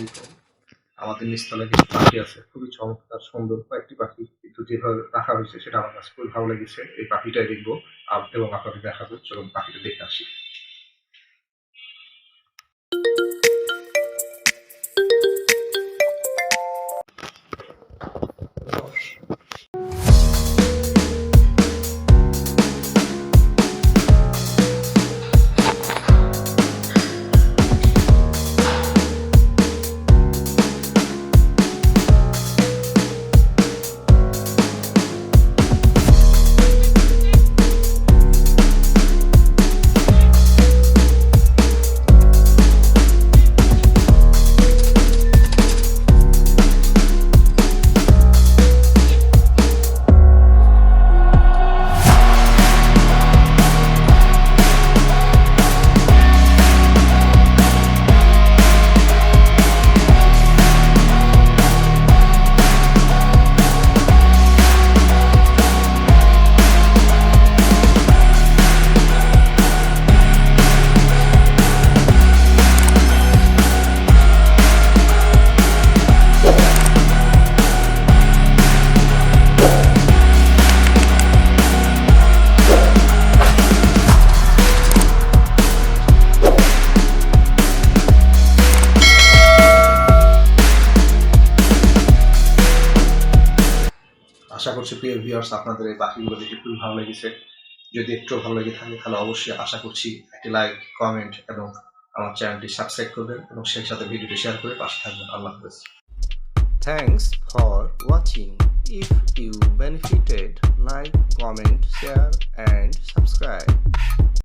প্রতিফলিত আমাদের নিচতলা কিছু পাখি আছে, খুবই চমৎকার, সুন্দর কয়েকটি পাখি। কিন্তু যেভাবে রাখা হয়েছে, সেটা আমার কাছে খুবই ভালো লেগেছে। এই পাখিটাই দেখব এবং আপনাদের দেখাবো। চলুন পাখিটা দেখে আসি। আশা করছি প্রিয় ভিউয়ার্স আপনাদের এই বাকিগুলো দেখে খুবই ভালো লেগেছে। যদি একটু ভালো লেগে থাকে, তাহলে অবশ্যই আশা করছি একটি লাইক কমেন্ট এবং আমার চ্যানেলটি সাবস্ক্রাইব করবেন এবং সেই সাথে ভিডিওটি শেয়ার করে পাশে থাকবেন। আল্লাহ হাফেজ। Thanks for watching if you benefited like comment share and subscribe.